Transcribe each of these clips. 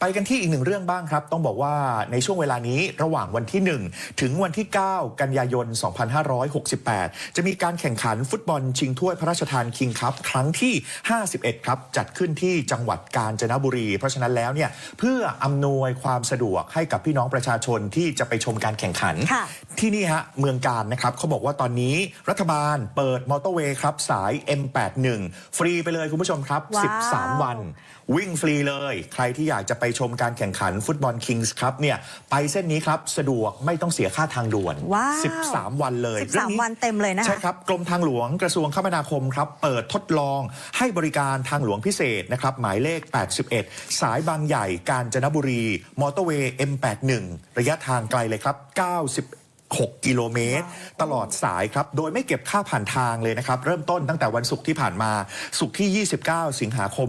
ไปกันที่อีกหนึ่งเรื่องบ้างครับ ต้องบอกว่าในช่วงเวลานี้ระหว่างวันที่ 1 ถึงวันที่ 9 กันยายน 2568 จะมีการแข่งขันฟุตบอลชิงถ้วยพระราชทานคิงคัพครั้งที่ 51 ครับ จัดขึ้นที่จังหวัดกาญจนบุรี เพราะฉะนั้นแล้วเนี่ยเพื่ออำนวยความสะดวกให้กับพี่น้องประชาชนที่จะไปชมการแข่งขันค่ะที่นี่ฮะเมืองการนะครับเขาบอกว่าตอนนี้รัฐบาลเปิดมอเตอร์เวย์ครับสาย M81 ฟรีไปเลยคุณผู้ชมครับว้าว13 วัน วิ่งฟรีเลย ใครที่อยากจะไปชมการแข่งขันฟุตบอลคิงส์ครับเนี่ยไปเส้นนี้ครับสะดวกไม่ต้องเสียค่าทางด่วน ว้าว13 วันเลยเรื่อง13 วันเต็มเลยนะคะ ใช่ครับ กรมทางหลวงกระทรวงคมนาคมครับ เปิดทดลองให้บริการทางหลวงพิเศษนะครับ หมายเลข 81 สายบางใหญ่กาญจนบุรี มอเตอร์เวย์ M81 ระยะทางไกลเลยครับ90 6 กิโลเมตร ตลอดสายครับ โดยไม่เก็บค่าผ่านทางเลยนะครับ เริ่มต้นตั้งแต่วันศุกร์ที่ผ่านมาศุกร์ที่ 29 สิงหาคม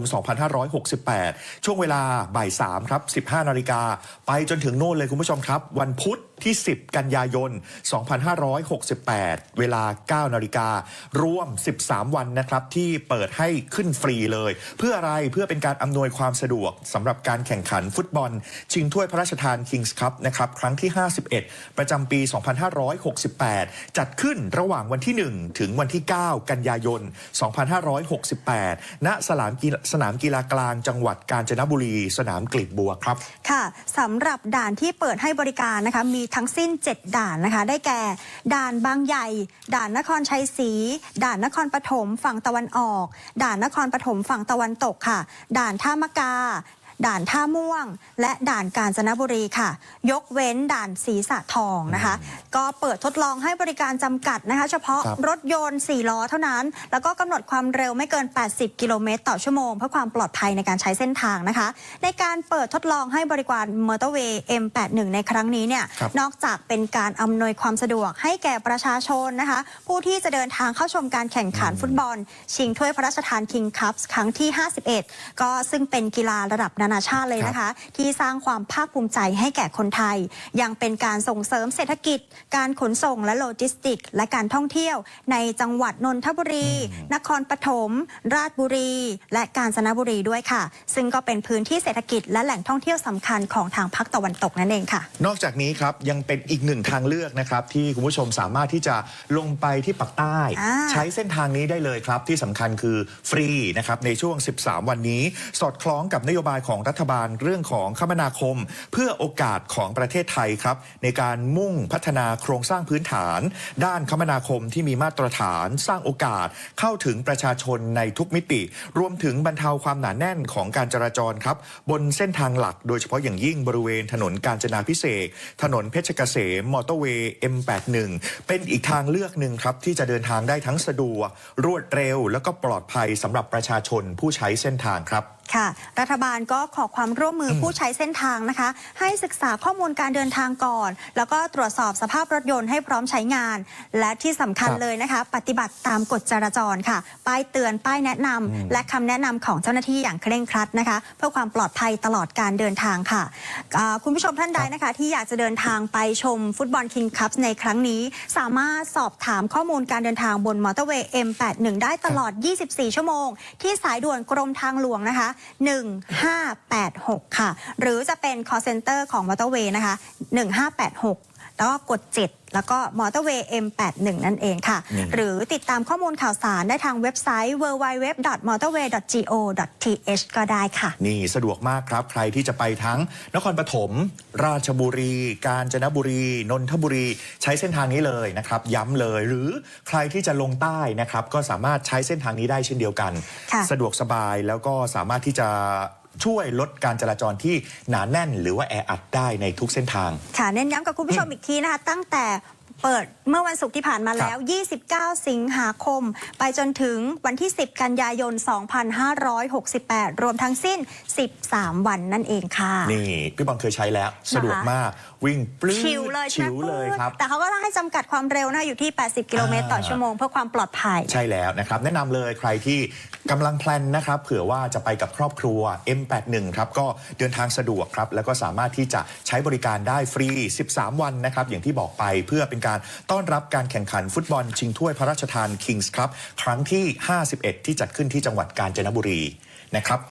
2568 ช่วงเวลาบ่าย3ครับ 15 นาฬิกา ไปจนถึงโน่นเลยคุณผู้ชมครับ วันพุธ ที่ 10 กันยายน 2568 เวลา 9 นาฬิการวม 13 วันนะครับที่เปิดให้ขึ้นฟรีเลย เพื่ออะไรเพื่อเป็นการอำนวยความสะดวกสำหรับการแข่งขันฟุตบอล ชิงถ้วยพระราชทาน Kings Cup นะครับครั้งที่ 51 ประจำปี 2568 จัดขึ้นระหว่างวันที่ 1 ถึงวันที่ 9 กันยายน 2568 ณสนามกีฬาสนามกีฬากลางจังหวัดกาญจนบุรี สนามกลีบบัวครับ ค่ะสำหรับด่านที่เปิดให้บริการนะคะมีทั้งสิ้น 7 ด่านนะคะ ได้แก่ ด่านบางใหญ่ ด่านนครชัยศรีด่านนครปฐมฝั่งตะวันออก ด่านนครปฐมฝั่งตะวันตกค่ะ ด่านท่ามะกา ด่านท่าม่วง และด่านกาญจนบุรีค่ะ ยกเว้นด่านศรีสะทองนะคะ ก็เปิดทดลองให้บริการจำกัดนะคะ เฉพาะครับรถยนต์ 4 ล้อเท่านั้น แล้วก็กำหนดความเร็วไม่เกิน 80 กิโลเมตรต่อชั่วโมง เพื่อความปลอดภัยในการใช้เส้นทางนะคะ ในการเปิดทดลองให้บริการมอเตอร์เวย์ M81 ในครั้งนี้เนี่ยครับนอกจากเป็นการอำนวยความสะดวกให้แก่ประชาชนนะคะ ผู้ที่จะเดินทางเข้าชมการแข่งขันฟุตบอล ชิงถ้วยพระราชทานคิงคัพครั้งที่ 51 ก็ซึ่งเป็นกีฬาระดับนานาชาติเลยนะคะ ที่สร้างความภาคภูมิใจให้แก่คนไทย ยังเป็นการส่งเสริมเศรษฐกิจ การขนส่งและโลจิสติก และการท่องเที่ยว ในจังหวัดนนทบุรี นครปฐมราชบุรี และกาญจนบุรีด้วยค่ะ ซึ่งก็เป็นพื้นที่เศรษฐกิจและแหล่งท่องเที่ยวสำคัญของทางภาคตะวันตกนั่นเองค่ะ นอกจากนี้ครับยังเป็นอีกหนึ่งทางเลือกนะครับที่คุณผู้ชมสามารถที่จะลงไปที่ปักใต้อ่าใช้เส้นทางนี้ได้เลยครับที่สำคัญคือฟรีนะครับในช่วง 13 วันนี้ สอดคล้องกับนโยบายของรัฐบาลเรื่องของคมนาคม เพื่อโอกาสของประเทศไทยครับ ในการมุ่งพัฒนาโครงสร้างพื้นฐาน ด้านคมนาคมที่มีมาตรฐานสร้างโอกาสเข้าถึงประชาชนในทุกมิติ รวมถึงบรรเทาความหนาแน่นของการจราจรครับ บนเส้นทางหลัก โดยเฉพาะอย่างยิ่งบริเวณถนนกาญจนาพิเศษถนนเพชรเกษมมอเตอร์เวย์ M81 เป็นอีกทางเลือกหนึ่งครับ ที่จะเดินทางได้ทั้งสะดวก รวดเร็ว แล้วก็ปลอดภัยสำหรับประชาชนผู้ใช้เส้นทางครับ ค่ะ รัฐบาลก็ขอความร่วมมืออผู้ใช้เส้นทางนะคะ ให้ศึกษาข้อมูลการเดินทางก่อน แล้วก็ตรวจสอบสภาพรถยนต์ให้พร้อมใช้งาน และที่สำคัญครับเลยนะคะ ปฏิบัติตามกฎจราจรค่ะ ป้ายเตือนป้ายแนะนำและคำแนะนำของเจ้าหน้าที่อย่างเคร่งครัดนะคะ เพื่อความปลอดภัยตลอดการเดินทางค่ะอ่าคุณผู้ชมท่านใดนะคะ ที่อยากจะเดินทางไปชมฟุตบอลคิงคัพในครั้งนี้ สามารถสอบถามข้อมูลการเดินทางบนมอเตอร์เวย์ M81 ได้ตลอด 24 ชั่วโมง ที่สายด่วนกรมทางหลวงนะคะ1586 ค่ะ หรือจะเป็น call center ของมอเตอร์เวย์นะคะ 1586 แล้วก็กด 7 แล้วก็มอเตอร์เวย์ M81 นั่นเองค่ะนี่หรือติดตามข้อมูลข่าวสารได้ทางเว็บไซต์ www.motorway.go.th ก็ได้ค่ะ นี่สะดวกมากครับ ใครที่จะไปทั้งนครปฐม ราชบุรี กาญจนบุรี นนทบุรี ใช้เส้นทางนี้เลยนะครับ ย้ำเลย หรือใครที่จะลงใต้นะครับ ก็สามารถใช้เส้นทางนี้ได้เช่นเดียวกันค่ะสะดวกสบายแล้วก็สามารถที่จะ ช่วยลดการจราจรที่หนาแน่น หรือว่าแออัดได้ในทุกเส้นทาง ค่ะเน้นย้ำกับคุณผู้ชมอีกทีนะคะ ตั้งแต่ เปิดเมื่อวันศุกร์ที่ผ่านมาแล้ว 29 สิงหาคม ไปจนถึงวันที่ 10 กันยายน 2568 รวมทั้งสิ้น 13 วันนั่นเองค่ะ นี่ พี่บอลเคยใช้แล้วสะดวกมาก วิ่งปลื้ดชิวเลยใช่ชิไหมวเลยครับ แต่เขาก็ต้องให้จำกัดความเร็วนะอยู่ที่ 80 กิโลเมตรต่อชั่วโมงเพื่อความปลอดภัย ใช่แล้วนะครับ แนะนำเลยใครที่กำลังแพลนนะครับเผื่อว่าจะไปกับครอบครัว M81 ครับก็เดินทางสะดวกครับแล้วก็สามารถที่จะใช้บริการได้ฟรี 13 วันนะครับอย่างที่บอกไปเพื่อเป็นการต้อนรับการแข่งขันฟุตบอลชิงถ้วยพระราชทานคิงส์ครับครั้งที่ 51 ที่จัดขึ้นที่จังหวัดกาญจนบุรีนะครับ